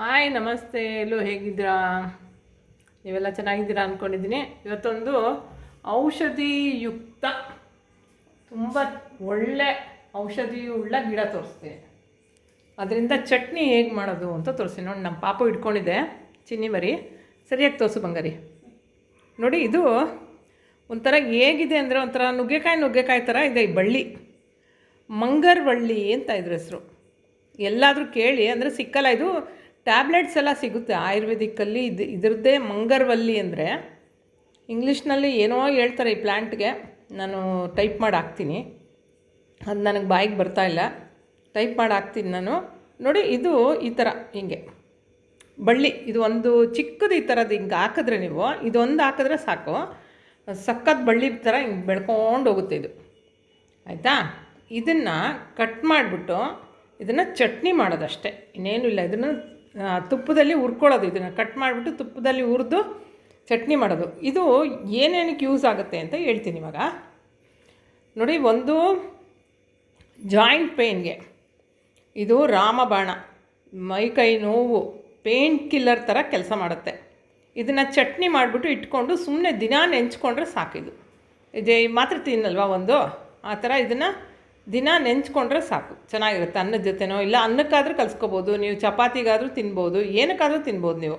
Hi, ನಮಸ್ತೆ. ಎಲ್ಲೋ ಹೇಗಿದ್ದೀರಾ? ನೀವೆಲ್ಲ ಚೆನ್ನಾಗಿದ್ದೀರಾ ಅಂದ್ಕೊಂಡಿದ್ದೀನಿ ಇವತ್ತೊಂದು ಔಷಧಿಯುಕ್ತ, ತುಂಬ ಒಳ್ಳೆ ಔಷಧಿಯುಳ್ಳ ಗಿಡ ತೋರಿಸ್ತೀನಿ ಅದರಿಂದ ಚಟ್ನಿ ಹೇಗೆ ಮಾಡೋದು ಅಂತ ತೋರಿಸ್ತೀನಿ ನೋಡಿ ನಮ್ಮ ಪಾಪು ಇಟ್ಕೊಂಡಿದೆ ಚಿನ್ನಿ ಮರಿ. ಸರಿಯಾಗಿ ತೋರಿಸು ಬಂಗಾರಿ. ನೋಡಿ, ಇದು ಒಂಥರ ಹೇಗಿದೆ ಅಂದರೆ ಒಂಥರ ನುಗ್ಗೆಕಾಯಿ ನುಗ್ಗೆಕಾಯಿ ಥರ ಇದೆ ಈ ಬಳ್ಳಿ. ಮಂಗರ್ವಳ್ಳಿ ಅಂತ ಇದ್ರ ಹೆಸರು. ಎಲ್ಲಾದರೂ ಕೇಳಿ, ಅಂದರೆ ಸಿಕ್ಕಲ್ಲ, ಇದು ಟ್ಯಾಬ್ಲೆಟ್ಸ್ ಎಲ್ಲ ಸಿಗುತ್ತೆ ಆಯುರ್ವೇದಿಕ್ಕಲ್ಲಿ ಇದು ಇದರದ್ದೇ ಮಂಗರ್ವಲ್ಲಿ ಅಂದರೆ ಇಂಗ್ಲೀಷ್ನಲ್ಲಿ ಏನೋ ಹೇಳ್ತಾರೆ ಈ ಪ್ಲ್ಯಾಂಟ್ಗೆ ನಾನು ಟೈಪ್ ಮಾಡಿ ಹಾಕ್ತೀನಿ. ಅದು ನನಗೆ ಬಾಯಿಗೆ ಬರ್ತಾ ಇಲ್ಲ. ಟೈಪ್ ಮಾಡಿ ಹಾಕ್ತೀನಿ ನಾನು. ನೋಡಿ, ಇದು ಈ ಥರ ಹಿಂಗೆ. ಬಳ್ಳಿ, ಇದು ಒಂದು ಚಿಕ್ಕದು ಈ ಥರದ್ದು ಹಿಂಗೆ ಹಾಕಿದ್ರೆ ನೀವು, ಇದೊಂದು ಹಾಕಿದ್ರೆ ಸಾಕು. ಸಕ್ಕತ್ ಬಳ್ಳಿ ಥರ ಹಿಂಗೆ ಬೆಳ್ಕೊಂಡು ಹೋಗುತ್ತೆ ಇದು. ಆಯಿತಾ? ಇದನ್ನು ಕಟ್ ಮಾಡಿಬಿಟ್ಟು ಇದನ್ನು ಚಟ್ನಿ ಮಾಡೋದಷ್ಟೇ. ಇನ್ನೇನು ಇಲ್ಲ. ಇದನ್ನು ತುಪ್ಪದಲ್ಲಿ ಹುರ್ಕೊಳ್ಳೋದು, ಇದನ್ನು ಕಟ್ ಮಾಡಿಬಿಟ್ಟು ತುಪ್ಪದಲ್ಲಿ ಹುರಿದು ಚಟ್ನಿ ಮಾಡೋದು. ಇದು ಏನೇನಕ್ಕೆ ಯೂಸ್ ಆಗುತ್ತೆ ಅಂತ ಹೇಳ್ತೀನಿ ಇವಾಗ. ನೋಡಿ, ಒಂದು ಜಾಯಿಂಟ್ ಪೇಯ್ನ್ಗೆ ಇದು ರಾಮಬಾಣ ಮೈಕೈ ನೋವು ಪೇನ್ ಕಿಲ್ಲರ್ ಥರ ಕೆಲಸ ಮಾಡುತ್ತೆ. ಇದನ್ನು ಚಟ್ನಿ ಮಾಡಿಬಿಟ್ಟು ಇಟ್ಕೊಂಡು ಸುಮ್ಮನೆ ದಿನ ನೆಂಚ್ಕೊಂಡ್ರೆ ಸಾಕಿದು. ಇದು ಮಾತ್ರ ತಿನ್ನಲ್ವಾ ಒಂದು? ಆ ಥರ ಇದನ್ನು ದಿನ ನೆಂಚ್ಕೊಂಡ್ರೆ ಸಾಕು. ಚೆನ್ನಾಗಿರುತ್ತೆ. ಅನ್ನದ ಜೊತೆನೋ ಇಲ್ಲ ಅನ್ನಕ್ಕಾದರೂ ಕಲಿಸ್ಕೋಬೋದು. ನೀವು ಚಪಾತಿಗಾದರೂ ತಿನ್ಬೋದು. ಏನಕ್ಕಾದರೂ ತಿನ್ಬೋದು ನೀವು.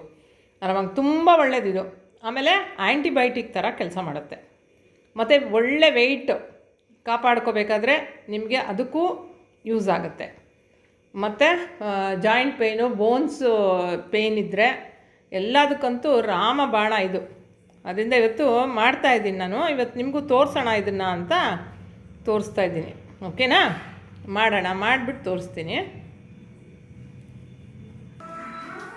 ಆರಾಮಾಗಿ ತುಂಬ ಒಳ್ಳೇದಿದು ಆಮೇಲೆ ಆ್ಯಂಟಿಬಯೋಟಿಕ್ ಥರ ಕೆಲಸ ಮಾಡುತ್ತೆ. ಮತ್ತು ಒಳ್ಳೆ ವೆಯ್ಟ್ ಕಾಪಾಡ್ಕೋಬೇಕಾದ್ರೆ ನಿಮಗೆ ಅದಕ್ಕೂ ಯೂಸ್ ಆಗುತ್ತೆ. ಮತ್ತು ಜಾಯಿಂಟ್ ಪೇಯ್ನು ಬೋನ್ಸು ಪೇಯ್ನ್ ಇದ್ದರೆ ಎಲ್ಲದಕ್ಕಂತೂ ರಾಮಬಾಣ ಇದು. ಅದರಿಂದ ಇವತ್ತು ಮಾಡ್ತಾ ಇದ್ದೀನಿ ನಾನು. ಇವತ್ತು ನಿಮಗೂ ತೋರಿಸೋಣ ಇದನ್ನು ಅಂತ ತೋರಿಸ್ತಾ ಇದ್ದೀನಿ. ಓಕೆನಾ? ಮಾಡೋಣ, ಮಾಡಿಬಿಟ್ಟು ತೋರಿಸ್ತೀನಿ.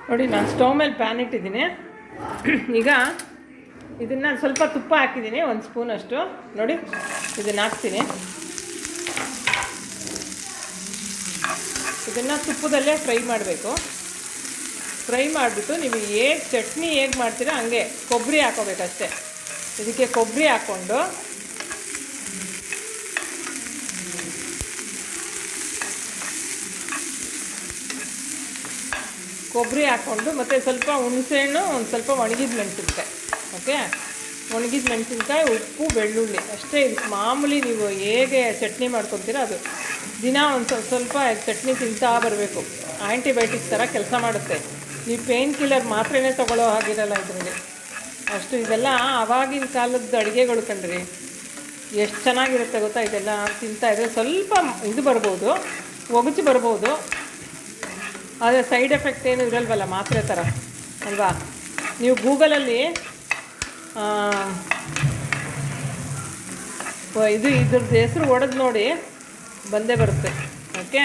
ನೋಡಿ, ನಾನು ಸ್ಟವ್ ಮೇಲೆ ಪ್ಯಾನ್ ಇಟ್ಟಿದ್ದೀನಿ. ಈಗ ಇದನ್ನು ಸ್ವಲ್ಪ ತುಪ್ಪ ಹಾಕಿದ್ದೀನಿ, ಒಂದು ಸ್ಪೂನಷ್ಟು ನೋಡಿ, ಇದನ್ನು ಹಾಕ್ತೀನಿ. ಇದನ್ನು ತುಪ್ಪದಲ್ಲೇ ಫ್ರೈ ಮಾಡಬೇಕು. ಫ್ರೈ ಮಾಡಿಬಿಟ್ಟು ನೀವು ಹೇಗೆ ಚಟ್ನಿ ಹೇಗೆ ಮಾಡ್ತೀರಾ ಹಂಗೆ ಕೊಬ್ಬರಿ ಹಾಕೋಬೇಕಷ್ಟೆ. ಇದಕ್ಕೆ ಕೊಬ್ಬರಿ ಹಾಕ್ಕೊಂಡು ಕೊಬ್ಬರಿ ಹಾಕ್ಕೊಂಡು ಮತ್ತು ಸ್ವಲ್ಪ ಹುಣಸೆಹಣ್ಣು, ಒಂದು ಸ್ವಲ್ಪ ಒಣಗಿದ ಮೆಣಸಿನ್ಕಾಯಿ ಓಕೆ ಒಣಗಿದ ಮೆಣಸಿನ್ಕಾಯಿ, ಉಪ್ಪು, ಬೆಳ್ಳುಳ್ಳಿ. ಅಷ್ಟೇ ಇದು ಮಾಮೂಲಿ ನೀವು ಹೇಗೆ ಚಟ್ನಿ ಮಾಡ್ಕೊತೀರ ಅದು. ದಿನ ಒಂದು ಸ್ವಲ್ಪ ಸ್ವಲ್ಪ ಚಟ್ನಿ ತಿಂತಾ ಬರಬೇಕು. ಆ್ಯಂಟಿಬಯೋಟಿಕ್ ಥರ ಕೆಲಸ ಮಾಡುತ್ತೆ. ನೀವು ಪೇನ್ ಕಿಲ್ಲರ್ ಮಾತ್ರನೇ ತೊಗೊಳ್ಳೋ ಹಾಗಿರಲ್ಲ ಇದರಲ್ಲಿ. ಅಷ್ಟು ಇದೆಲ್ಲ ಆವಾಗಿನ ಕಾಲದ ಅಡುಗೆಗಳು ಕಂಡ್ರಿ ಎಷ್ಟು ಚೆನ್ನಾಗಿರುತ್ತೆ ಗೊತ್ತಾ? ಇದೆಲ್ಲ ತಿಂತಾ ಇದ್ರೆ ಸ್ವಲ್ಪ ಇದು ಬರ್ಬೋದು, ಒಗಚು ಬರ್ಬೋದು. ಆದರೆ ಸೈಡ್ ಎಫೆಕ್ಟ್ ಏನು ಇರಲ್ವಲ್ಲ, ಮಾತ್ರೆ ಥರ ಅಲ್ವಾ? ನೀವು ಗೂಗಲಲ್ಲಿ ಇದು ಇದ್ರದ್ದು ಹೆಸರು ಒಡೆದು ನೋಡಿ ಬಂದೇ ಬರುತ್ತೆ, ಓಕೆ?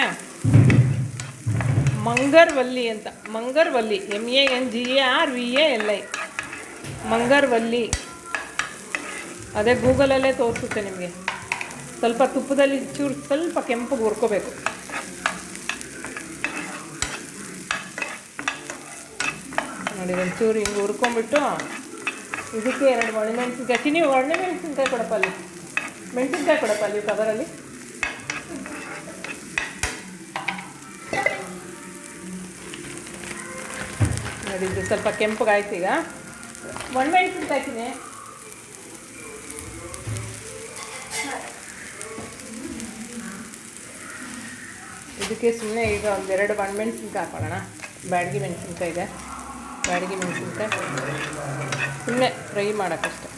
ಮಂಗರ್ವಲ್ಲಿ ಅಂತ, Mangarvalli M A N G A R V A L I Mangarvalli. ಅದೇ ಗೂಗಲಲ್ಲೇ ತೋರಿಸುತ್ತೆ ನಿಮಗೆ. ಸ್ವಲ್ಪ ತುಪ್ಪದಲ್ಲಿ ಚೂರು ಸ್ವಲ್ಪ ಕೆಂಪಗೆ ಹುರ್ಕೋಬೇಕು. ನೋಡಿ ಒಂಚೂರು ಹಿಂಗೆ ಹುರ್ಕೊಂಬಿಟ್ಟು ಇದಕ್ಕೆ ಎರಡು ಒಣಮೆಣಸಿನ್ಕಾಯಿ ಚಿನ್ನಿ ಒಣಮೆಣಸಿನ್ಕಾಯಿ ಕೊಡಪ್ಪ ಅಲ್ಲಿ. ಮೆಣಸಿನ್ಕಾಯಿ ಕೊಡಪ್ಪ ಅಲ್ಲಿ ಕವರಲ್ಲಿ ನೋಡಿ, ಇದು ಸ್ವಲ್ಪ ಕೆಂಪಗಾಯ್ತು ಈಗ. ಒಣಮೆಣಸಿನ್ಕಾಯಿ ತಿನ್ನಿ ಇದಕ್ಕೆ ಸುಮ್ಮನೆ ಈಗ ಒಂದೆರಡು ಒಣಮೆಣಸಿನ್ಕಾಯಿ ಹಾಕೊಳ್ಳೋಣ ಬ್ಯಾಡಗಿ ಮೆಣಸಿನ್ಕಾಯಿ ಇದೆ. ಬ್ಯಾಡಗಿ ಮೆಣಸಿನ್ಕಾಯಿ ಸುಮ್ಮನೆ ಫ್ರೈ ಮಾಡೋಕ್ಕಷ್ಟೆ.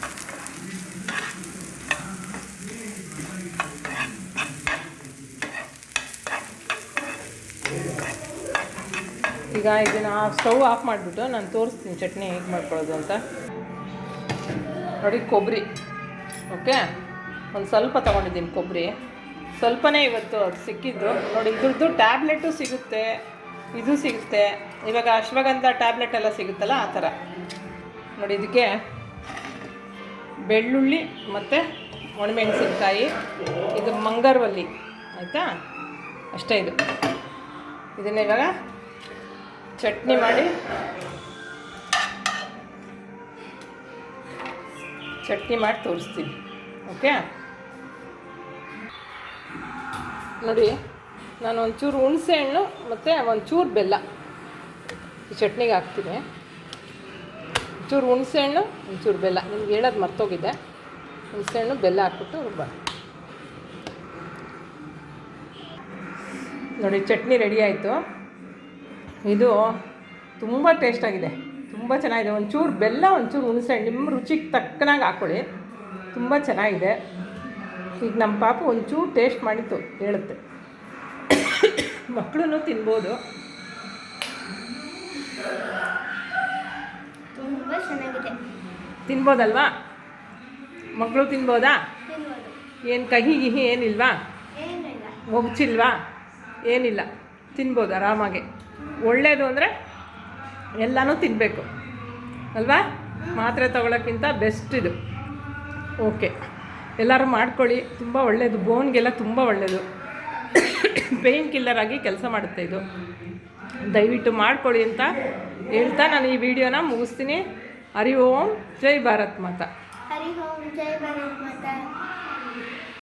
ಈಗ ಇದನ್ನು ಸ್ಟವ್ ಆಫ್ ಮಾಡಿಬಿಟ್ಟು ನಾನು ತೋರಿಸ್ತೀನಿ ಚಟ್ನಿ ಹೇಗೆ ಮಾಡ್ಕೊಳ್ಳೋದು ಅಂತ. ನೋಡಿ ಕೊಬ್ಬರಿ ಓಕೆ? ಒಂದು ಸ್ವಲ್ಪ ತೊಗೊಂಡಿದ್ದೀನಿ ಕೊಬ್ಬರಿ ಸ್ವಲ್ಪನೇ ಇವತ್ತು ಅದು ಸಿಕ್ಕಿದ್ದು. ನೋಡಿ ಇದ್ರದ್ದು ಟ್ಯಾಬ್ಲೆಟು ಸಿಗುತ್ತೆ. ಇದು ಸಿಗುತ್ತೆ. ಇವಾಗ ಅಶ್ವಗಂಧ ಟ್ಯಾಬ್ಲೆಟ್ ಎಲ್ಲ ಸಿಗುತ್ತಲ್ಲ, ಆ ಥರ. ನೋಡಿ, ಇದಕ್ಕೆ ಬೆಳ್ಳುಳ್ಳಿ ಮತ್ತು ಒಣಮೆಣಸಿನ್ಕಾಯಿ, ಇದು ಮಂಗರ್ವಲ್ಲಿ, ಆಯಿತಾ? ಅಷ್ಟೇ ಇದು. ಇದನ್ನ ಇವಾಗ ಚಟ್ನಿ ಮಾಡಿ ಚಟ್ನಿ ಮಾಡಿ ತೋರಿಸ್ತೀನಿ. ಓಕೆ? ನೋಡಿ ನಾನು ಒಂಚೂರು ಹುಣಸೆ ಹಣ್ಣು ಮತ್ತು ಒಂಚೂರು ಬೆಲ್ಲ. ಈ ಚಟ್ನಿಗೆ ಹಾಕ್ತೀನಿ. ಒಂಚೂರು ಹುಣಸೆಹಣ್ಣು ಒಂಚೂರು ಬೆಲ್ಲ. ನಿಮ್ಗೆ ಹೇಳೋದು ಮರ್ತೋಗಿದ್ದೆ ಹುಣಸೆಹಣ್ಣು ಬೆಲ್ಲ ಹಾಕ್ಬಿಟ್ಟು ರುಬ್ಬ ನೋಡಿ, ಚಟ್ನಿ ರೆಡಿ ಆಯಿತು. ಇದು ತುಂಬ ಟೇಸ್ಟಾಗಿದೆ ತುಂಬ ಚೆನ್ನಾಗಿದೆ. ಒಂಚೂರು ಬೆಲ್ಲ, ಒಂಚೂರು ಹುಣಸೆಹಣ್ಣು ನಿಮ್ಮ ರುಚಿಗೆ ತಕ್ಕನಾಗಿ ಹಾಕ್ಕೊಳ್ಳಿ ತುಂಬ ಚೆನ್ನಾಗಿದೆ. ಈಗ ನಮ್ಮ ಪಾಪು ಒಂಚೂರು ಟೇಸ್ಟ್ ಮಾಡಿತ್ತು, ಹೇಳುತ್ತೆ. ಮಕ್ಕಳು ತಿನ್ಬೋದು. ತುಂಬ ಚೆನ್ನಾಗಿದೆ. ತಿನ್ಬೋದಲ್ವಾ? ಮಕ್ಕಳು ತಿನ್ಬೋದಾ? ಏನು ಕಹಿ ಗಿಹಿ ಏನಿಲ್ವಾ? ಒಗ್ಚಿಲ್ವಾ? ಏನಿಲ್ಲ. ತಿನ್ಬೋದು ಆರಾಮಾಗಿ. ಒಳ್ಳೆಯದು ಅಂದರೆ ಎಲ್ಲನೂ ತಿನ್ನಬೇಕು ಅಲ್ವಾ? ಮಾತ್ರೆ ತಗೊಳ್ಳೋಕ್ಕಿಂತ ಬೆಸ್ಟ್ ಇದು. ಓಕೆ. ಎಲ್ಲರೂ ಮಾಡ್ಕೊಳ್ಳಿ. ತುಂಬ ಒಳ್ಳೆಯದು ಬೋನ್ಗೆಲ್ಲ ತುಂಬ ಒಳ್ಳೆಯದು ಪೇಯ್ನ್ ಕಿಲ್ಲರ್ ಆಗಿ ಕೆಲಸ ಮಾಡುತ್ತೆ ಇದು. ದಯವಿಟ್ಟು ಮಾಡ್ಕೊಳ್ಳಿ ಅಂತ ಹೇಳ್ತಾ ನಾನು ಈ ವಿಡಿಯೋನ ಮುಗಿಸ್ತೀನಿ. ಹರಿ ಓಂ, ಜೈ ಭಾರತ್ ಮಾತಾ. ಹರಿ ಓಂ, ಜೈ ಭಾರತ್ ಮಾತಾ.